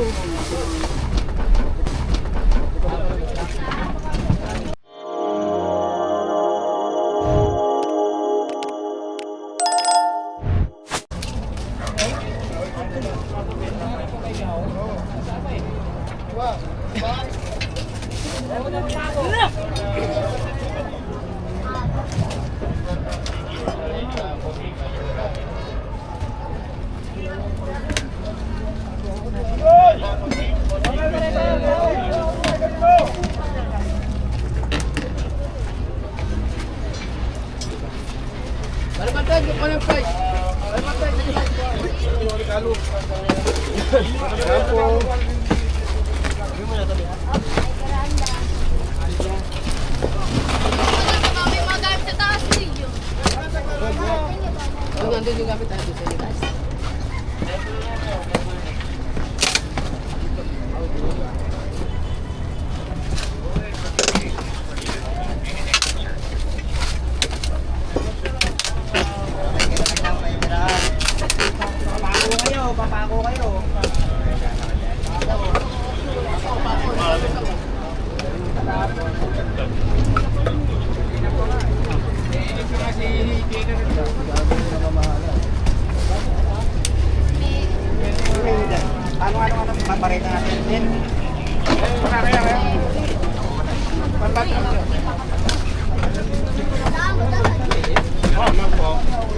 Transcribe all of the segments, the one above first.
Oh, my God.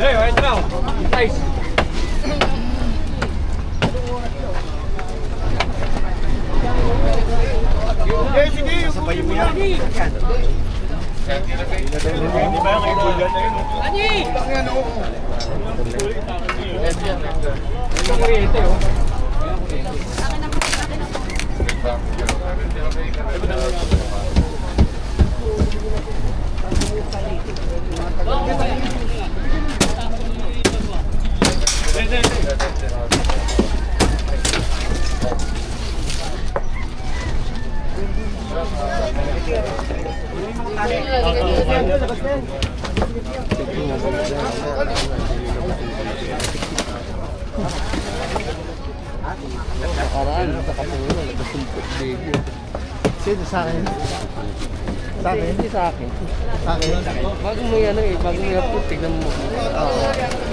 Hey, right now. Nice. Sabay mo yan. Nakaraan, sa nagasumpot baby. Sino sa akin? Sa akin? Hindi sa akin. Sa akin? Bago mo yan eh, bago mo yan po, tignan mo.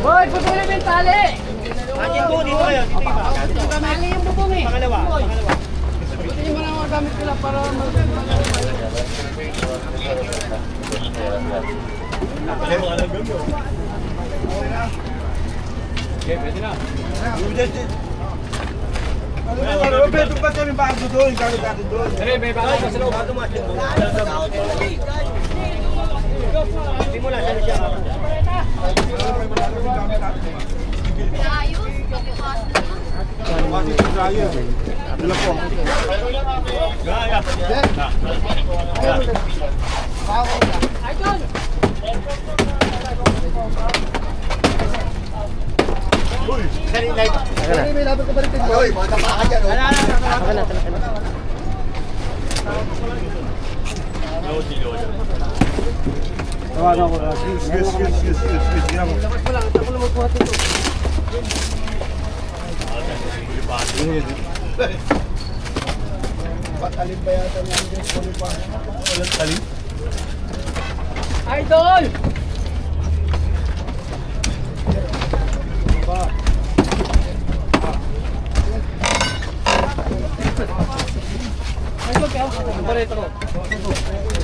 Boy, putulin mo yung tali! Dito, dito kayo, dito iba. Tali yung bubong eh. Pangalawa, pangalawa. Hindi mo na mga gamit ko lang para mag... Ano ba, ano ba, ito ba kami bago doon, gamit natin doon. Hey, may bakal ka sa loob. Hindi mo lang, saan siya? Ayos. Pagkakas na lang. Ay, may laban ka ba Hoy, mga tama ka dyan. Wala, wala, wala. Saka na, saka na. Tawagan ko, please. Yes, yes, yes, yes, yes. Ginawa mo. Labas mo lang, ako lang magbuhat ito. Patalim pa yata niya ang Diyos. Kunin pa. Walang talim. Idol!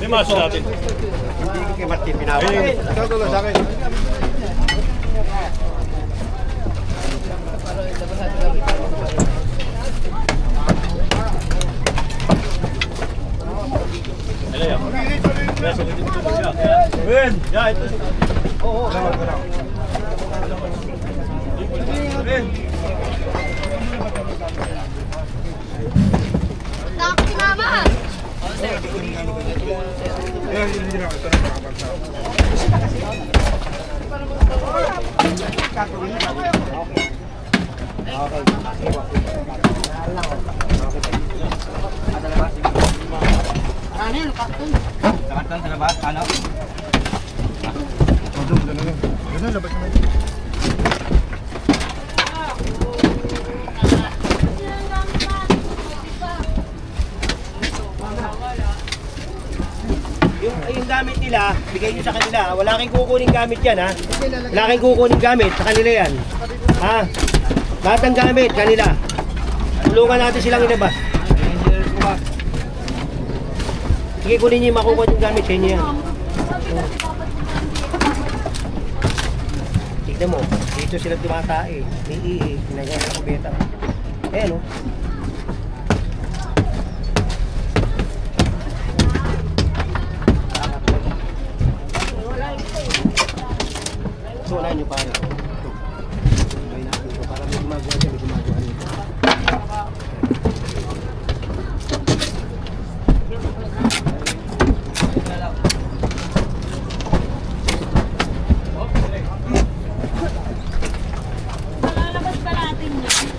May maso natin. Hindi ko kay Martin pinawag. Ikaw tulo sa akin. Ben, ya ito. Takot si mama. Ayan, yun, yun, yun. Ito na, nakapagsawa. Ano yun, karton? Nakatan sa labas, ano? Madum, ganun. Ganun, labas naman. kanila, bigay nyo sa kanila. Wala kayong kukunin gamit yan ha. Wala kayong kukunin gamit sa kanila yan. Ha? Lahat ng gamit, kanila. Tulungan natin silang inabas. Sige, kunin niyo yung makukuha yung gamit sa inyo yan. Tignan mo, dito sila tumatae. May ihi, pinagyan ng kubeta. Eh, no? So, wala nyo pare. Ito. Gawin natin ito para may gumagawa siya, may gumagawa nito. Malalabas pa natin yun.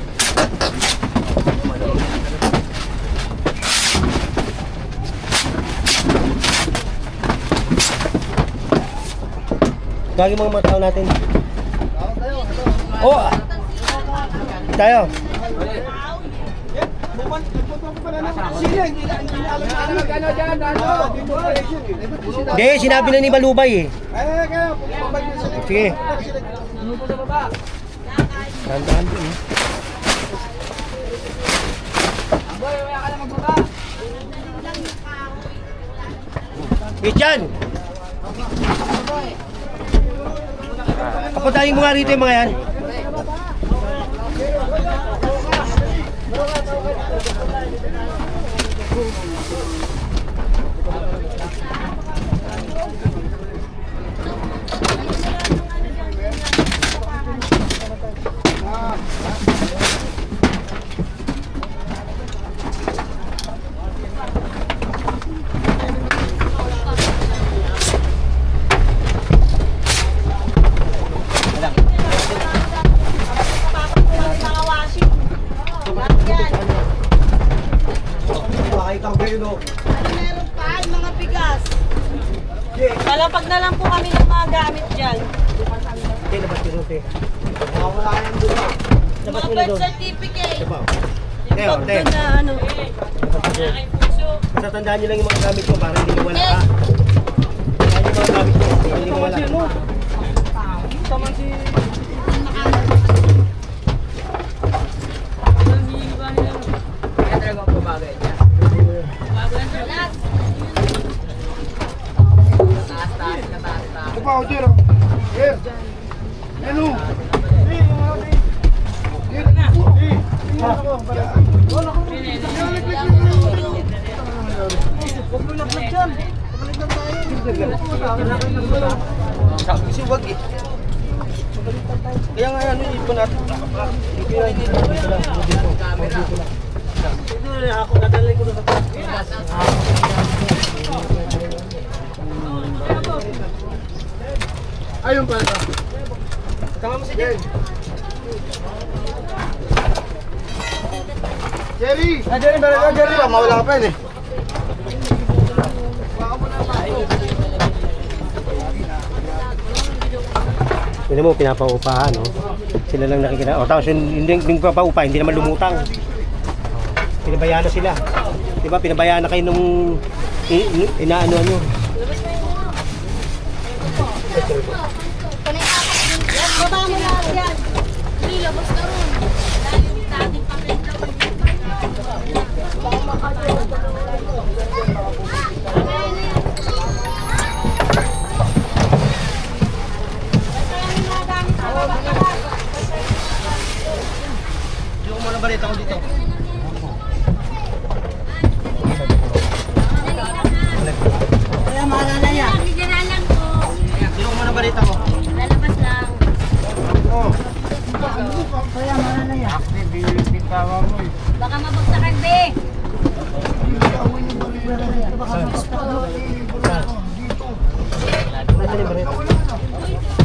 Gagawin mga mga tao natin. Oh! Tayo. Hindi, sinabi na ni Balubay eh. Sige. Tandaan din eh. Christian! Kapatayin mo nga rito yung mga yan. Basta tandaan nyo lang yung mga gamit ko para hindi nyo wala ha. Tandaan nyo yung mga gamit ko para hindi nyo wala. Kasi wag eh. Kaya nga ano, natin. Ipon natin dito. Dito lang. Dito. Dito ako, dadalhin ko na sa Ayun pala. Tama mo si Jen. Jerry! Ah, Jerry, meron ka, Jerry. Mawala ka pa yun eh. Hindi mo, pinapaupahan, no? Sila lang nakikita. O, tapos yung hindi, hindi papaupa, hindi naman lumutang. Pinabayaan na sila. Di ba, pinabayaan na kayo nung i- i- inaano nyo. Baba mo balita ko dito. Kaya maalala niya. Yung muna balita ko. Lalabas lang. Kaya maalala niya. Baka mabagsakan, be. Nasaan yung barito? Oy,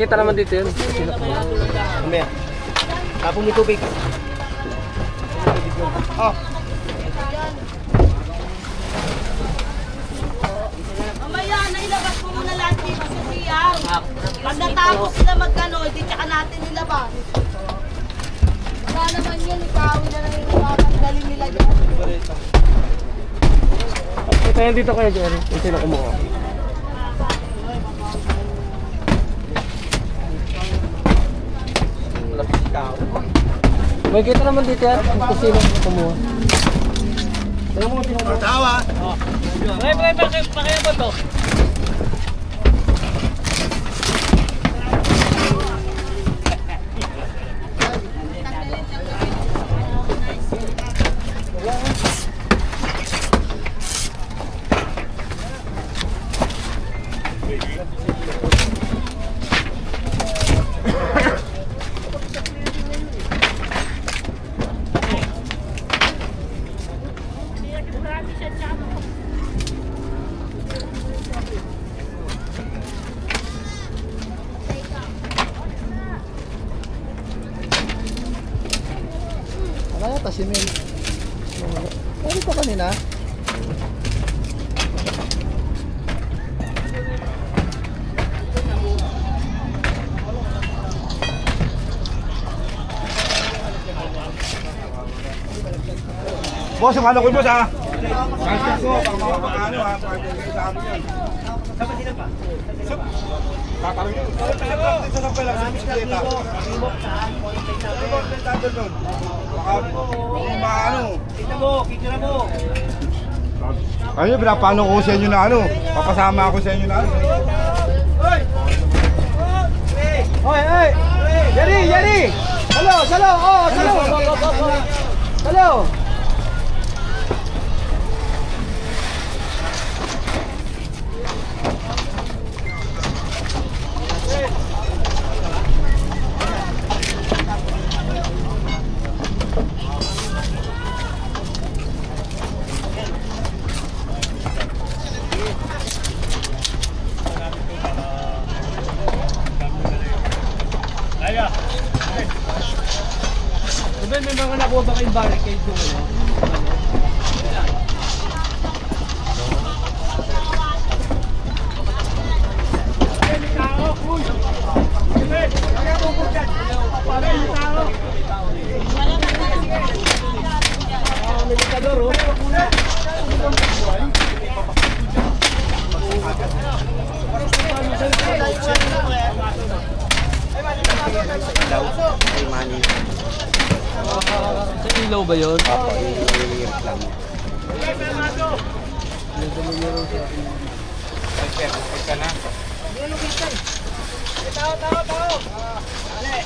Makikita naman dito yun. Mamaya. Tapong may tubig. Oh. Mamaya, nailabas mo muna lahat dito sa CR. Pag natapos sila magkano, hindi tsaka natin nilabas. Wala naman yun, ikaw na lang yung mapagdali nila dyan. Ito yan dito kayo, Jerry. Yung sino kumuha. May kita naman dito yan. Kung sino kumuha. Tawa. Pre, pre, ba to? Ano yata si Mel? Ano pa kanina? Boss, ang ano ko boss ha? Kasi ko, pang mga pang-ano ha, pag-ibigay sa amin yan. Tatanong yun. Dito sa pala, sa bisikleta. Ano ba ang tanda doon? Baka, maano. Tignan mo, picture mo. Ayun, pinapano ko sa inyo na ano. Papasama ako sa inyo na ano. Hoy, hoy! Jerry, Jerry! Hello, salo! Oh, salo! Salo! Ruben, may mga nakuha ba kayong barricade doon? Ano? Sa ilaw ba yun? Opo, yung lang. Medyo may meron sa akin. Sir, ka na. Tao, tao, tao! Ano eh?